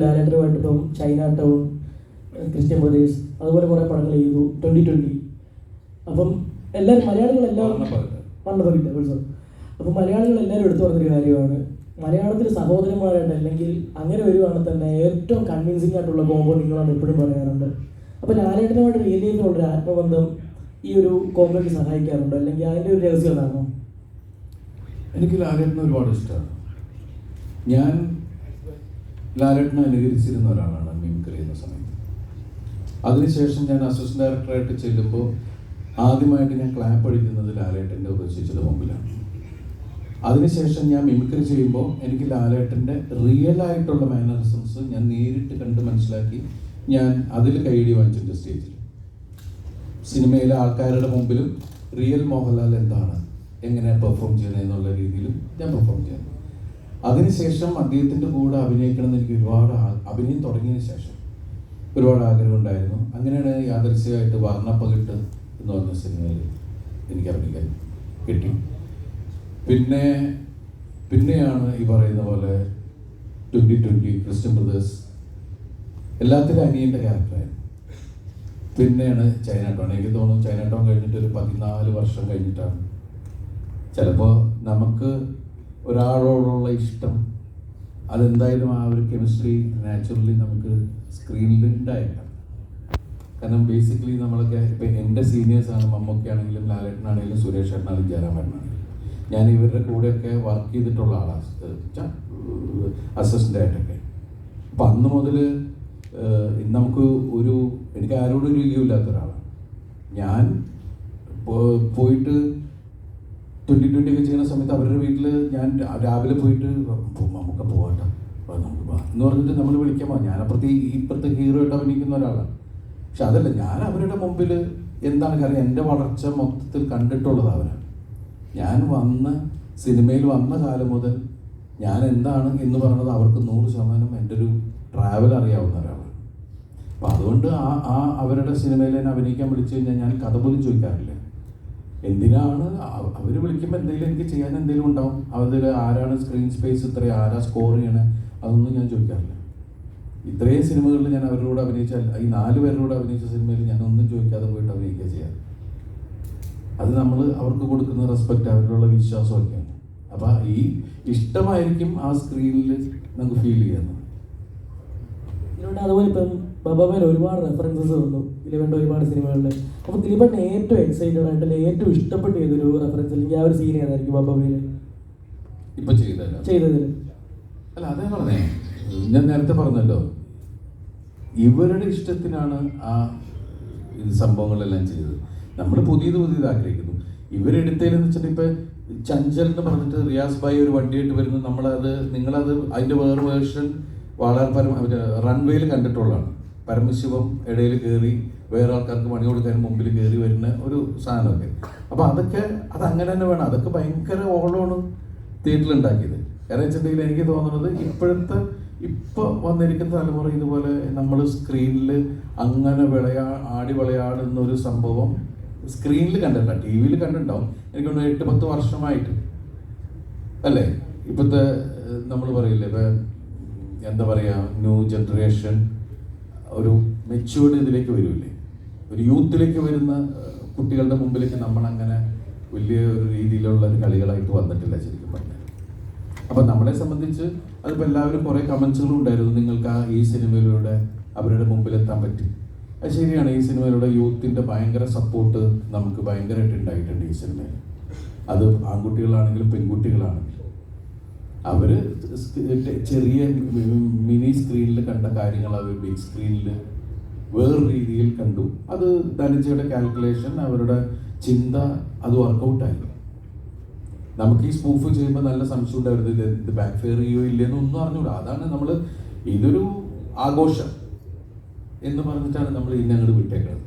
ലാലേട്ടനുമായിട്ട് ഇപ്പം China town Christian brothers അതുപോലെ കുറേ പടങ്ങൾ ചെയ്തു. ട്വന്റി ട്വന്റി അപ്പം എല്ലാവരും മലയാളികളെല്ലാം വണ്ണപ്പകിട്ട് ഉത്സവം അപ്പം മലയാളികൾ എല്ലാവരും എടുത്തു പറഞ്ഞൊരു കാര്യമാണ്. മലയാളത്തിൽ സഹോദരന്മാരായിട്ട് അല്ലെങ്കിൽ അങ്ങനെ വരുവാണെങ്കിൽ തന്നെ ഏറ്റവും കൺവിൻസിംഗ് ആയിട്ടുള്ള കോമ്പോ നിങ്ങളാണ് എപ്പോഴും പറയാറുണ്ട്. അപ്പോൾ ലാലേട്ടനുമായിട്ട് റിയൽ ലൈഫിലുള്ളൊരു ആത്മബന്ധം ഈ ഒരു കോമ്പോയ്ക്ക് സഹായിക്കാറുണ്ട്? അല്ലെങ്കിൽ അതിന്റെ ഒരു രഹസ്യം എന്താണോ? എനിക്ക് ലാലേട്ടനെ ഒരുപാട് ഇഷ്ടമാണ് ഞാൻ ലാലേട്ടനെ അനുകരിച്ചിരുന്ന ഒരാളാണ് മിമിക്രി എന്ന സമയത്ത്. അതിനുശേഷം ഞാൻ അസിസ്റ്റന്റ് ഡയറക്ടറായിട്ട് ചെല്ലുമ്പോൾ ആദ്യമായിട്ട് ഞാൻ ക്ലാപ്പ് അടിക്കുന്നത് ലാലേട്ടന്റെ ഉപദേശിച്ചത് മുമ്പിലാണ്. അതിനുശേഷം ഞാൻ മിമിക്രി ചെയ്യുമ്പോൾ എനിക്ക് ലാലേട്ടന്റെ റിയൽ ആയിട്ടുള്ള മാനറിസംസ് ഞാൻ നേരിട്ട് കണ്ട് മനസ്സിലാക്കി ഞാൻ അതിൽ കൈയടി വാങ്ങിച്ചിട്ടുണ്ട് സ്റ്റേജിൽ. സിനിമയിലെ ആൾക്കാരുടെ മുമ്പിലും റിയൽ മോഹൻലാൽ എന്താണ് എങ്ങനെ പെർഫോം ചെയ്യുന്നത് എന്നുള്ള രീതിയിലും ഞാൻ പെർഫോം ചെയ്യുന്നു. അതിനുശേഷം അദ്ദേഹത്തിന്റെ കൂടെ അഭിനയിക്കണം എന്ന് എനിക്ക് ഒരുപാട് അഭിനയം തുടങ്ങിയതിന് ശേഷം ഒരുപാട് ആഗ്രഹം ഉണ്ടായിരുന്നു. അങ്ങനെയാണ് യാദർശികമായിട്ട് വർണപ്പകിട്ട് എന്ന് പറഞ്ഞ സിനിമയിൽ എനിക്ക് അഭിനയിക്കാൻ കിട്ടി. പിന്നെ പിന്നെയാണ് ഈ പറയുന്ന പോലെ ട്വന്റി ട്വന്റി ക്രിസ്ത്യൻ ബ്രദേഴ്സ് എല്ലാത്തിലും അനിയന്റെ ക്യാരക്ടറായിരുന്നു പിന്നെയാണ് ചൈന ടൗൺ. എനിക്ക് തോന്നുന്നു ചൈന ടൗൺ കഴിഞ്ഞിട്ട് ഒരു പതിനാല് വർഷം കഴിഞ്ഞിട്ടാണ്. ചിലപ്പോൾ നമുക്ക് ഒരാളോടുള്ള ഇഷ്ടം. അതെന്തായാലും ആ ഒരു കെമിസ്ട്രി നാച്ചുറലി നമുക്ക് സ്ക്രീനിൽ ഉണ്ടായേക്കാം കാരണം ബേസിക്കലി നമ്മളൊക്കെ ഇപ്പം എന്റെ സീനിയേഴ്സാണ് മമ്മൊക്കെയാണെങ്കിലും ലാലേട്ടനാണെങ്കിലും സുരേഷ് ഏട്ടനാണെങ്കിലും ജയരാമേട്ടനാണെങ്കിലും ഞാൻ ഇവരുടെ കൂടെയൊക്കെ വർക്ക് ചെയ്തിട്ടുള്ള ആളാണ് അസിസ്റ്റന്റ് ആയിട്ടൊക്കെ. അപ്പം അന്ന് മുതൽ നമുക്ക് ഒരു എനിക്ക് ആരോടും ഒരു ഇല്ലാത്ത ഒരാളാണ്. ഞാൻ പോയിട്ട് ട്വന്റി ട്വന്റി ഒക്കെ ചെയ്യുന്ന സമയത്ത് അവരുടെ വീട്ടിൽ ഞാൻ രാവിലെ പോയിട്ട് നമുക്ക് പോകട്ടെ. നമുക്ക് എന്ന് പറഞ്ഞിട്ട് നമ്മൾ വിളിക്കാൻ പോകാം ഞാനപ്പുറത്തെ ഇപ്പുറത്തെ ഹീറോ ആയിട്ട് അഭിനയിക്കുന്ന ഒരാളാണ് പക്ഷെ അതല്ല ഞാൻ അവരുടെ മുമ്പിൽ എന്താണ് കാര്യം? എന്റെ വളർച്ച മൊത്തത്തിൽ കണ്ടിട്ടുള്ളത് അവരാണ്. ഞാൻ വന്ന സിനിമയിൽ വന്ന കാലം മുതൽ ഞാൻ എന്താണ് എന്ന് പറയുന്നത് അവർക്ക് നൂറ് ശതമാനം എന്റെ ഒരു ട്രാവൽ അറിയാവുന്ന ഒരാളാണ്. അപ്പം അതുകൊണ്ട് ആ ആ അവരുടെ സിനിമയിൽ എന്നെ അഭിനയിക്കാൻ വിളിച്ചു കഴിഞ്ഞാൽ ഞാൻ കഥ പോലും ചോദിക്കാറില്ല. എന്തിനാണ്? അവർ വിളിക്കുമ്പോൾ എന്തെങ്കിലും എനിക്ക് ചെയ്യാൻ എന്തെങ്കിലും ഉണ്ടാവും അതിൽ ആരാണ് സ്ക്രീൻ സ്പേസ് ഇത്ര ആരാ സ്കോർ ചെയ്യണേ? അതൊന്നും ഞാൻ ചോദിക്കാറില്ല. ഇത്രയും സിനിമകളിൽ ഞാൻ അവരോട് അഭിനയിച്ച ഈ നാല് പേരോട് അഭിനയിച്ച സിനിമയിൽ ഞാൻ ഒന്നും ചോദിക്കാതെ പോയിട്ട് അഭിനയിക്കുക ചെയ്യാറ്. അത് നമ്മൾ അവർക്ക് കൊടുക്കുന്ന റെസ്പെക്റ്റ് അവരിലുള്ള വിശ്വാസമൊക്കെയാണ്. അപ്പം ഈ ഇഷ്ടമായിരിക്കും ആ സ്ക്രീനിൽ നമുക്ക് ഫീൽ ചെയ്യുന്നത് ഇതിലൂടെ അതുപോലെ ഇപ്പം ബബാബയിൽ ഒരുപാട് റെഫറൻസസ് വന്നു. ദിലീപന്റെ ഒരുപാട് സിനിമകളിൽ അപ്പോൾ ദിലീപന്റെ ഏറ്റവും എക്സൈറ്റഡ് ആയിട്ട് അല്ലെങ്കിൽ ഏറ്റവും ഇഷ്ടപ്പെട്ട ചെയ്തൊരു റെഫറൻസ് അല്ലെങ്കിൽ ആ ഒരു സീൻ ഏതായിരിക്കും ബബാബയിൽ ഇപ്പൊ ചെയ്തല്ലോ ചെയ്തതിൽ അല്ല അതേ പറഞ്ഞേ. ഞാൻ നേരത്തെ പറഞ്ഞല്ലോ. ഇവരുടെ ഇഷ്ടത്തിനാണ് ആ സംഭവങ്ങളെല്ലാം ചെയ്തത്. നമ്മൾ പുതിയത് പുതിയത് ആഗ്രഹിക്കുന്നു. ഇവരെടുത്തതിലെന്ന് വെച്ചിട്ട് ഇപ്പൊ ചഞ്ചൽ എന്ന് പറഞ്ഞിട്ട് റിയാസ് ഭായി ഒരു വണ്ടിയായിട്ട് വരുന്നു. നമ്മളത് നിങ്ങളത് അതിന്റെ വേറെ വേർഷൻ വളരെ പരം റൺവേയിൽ കണ്ടിട്ടുള്ളതാണ്. പരമശിവം ഇടയിൽ കയറി വേറെ ആൾക്കാർക്ക് പണി കൊടുക്കാൻ മുമ്പിൽ കയറി വരുന്ന ഒരു സാധനമൊക്കെ. അപ്പൊ അതൊക്കെ അത് അങ്ങനെ തന്നെ വേണം. അതൊക്കെ ഭയങ്കര ഓളമാണ് തിയേറ്ററിൽ ഉണ്ടാക്കിയത് കാരണം വെച്ചിട്ടുണ്ടെങ്കിൽ എനിക്ക് തോന്നുന്നത് ഇപ്പോഴത്തെ ഇപ്പൊ വന്നിരിക്കുന്ന തലമുറ ഇതുപോലെ നമ്മൾ സ്ക്രീനിൽ അങ്ങനെ വിളയാ ആടി വിളയാടുന്ന ഒരു സംഭവം സ്ക്രീനിൽ കണ്ടിട്ടില്ല. ടി വിയിൽ കണ്ടിട്ടുണ്ടാവും. എനിക്ക് തോന്നുന്നു എട്ട് പത്ത് വർഷമായിട്ട്. അല്ലേ? ഇപ്പോഴത്തെ നമ്മൾ പറയില്ലേ ഇപ്പൊ എന്താ പറയുക ന്യൂ ജനറേഷൻ ഒരു മെച്യൂർഡ് ഇതിലേക്ക് വരില്ലേ? ഒരു യൂത്തിലേക്ക് വരുന്ന കുട്ടികളുടെ മുമ്പിലേക്ക് നമ്മളങ്ങനെ വലിയ ഒരു രീതിയിലുള്ള ഒരു കളികളായിട്ട് വന്നിട്ടില്ല ശരിക്കും പറഞ്ഞാൽ. അപ്പം നമ്മളെ സംബന്ധിച്ച് അതിപ്പോൾ എല്ലാവരും കുറേ കമൻസുകളും ഉണ്ടായിരുന്നു. നിങ്ങൾക്ക് ആ ഈ സിനിമയിലൂടെ അവരുടെ മുമ്പിൽ എത്താൻ പറ്റി. അത് ശരിയാണ്. ഈ സിനിമയിലൂടെ യൂത്തിന്റെ ഭയങ്കര സപ്പോർട്ട് നമുക്ക് ഭയങ്കരമായിട്ട് ഉണ്ടായിട്ടുണ്ട് ഈ സിനിമയിൽ. അത് ആൺകുട്ടികളാണെങ്കിലും പെൺകുട്ടികളാണെങ്കിലും. അവർ സ് ചെറിയ മിനി സ്ക്രീനിൽ കണ്ട കാര്യങ്ങൾ അവർ ബിഗ് സ്ക്രീനിൽ വേറെ രീതിയിൽ കണ്ടു. അത് ധനജയുടെ കാൽക്കുലേഷൻ അവരുടെ ചിന്ത അത് വർക്കൗട്ടായി നമുക്ക് ഈ സ്പൂഫ് ചെയ്യുമ്പോൾ നല്ല സംശയം ഉണ്ടായിരുന്നു ഇത് ബാക്ക് ഫെയർ ചെയ്യോ ഇല്ലയെന്ന് ഒന്നും അറിഞ്ഞൂടാ. അതാണ് നമ്മൾ ഇതൊരു ആഘോഷം എന്ന് പറഞ്ഞിട്ടാണ് നമ്മൾ ഇന്നങ്ങോട്ട് വിട്ടേക്കുന്നത്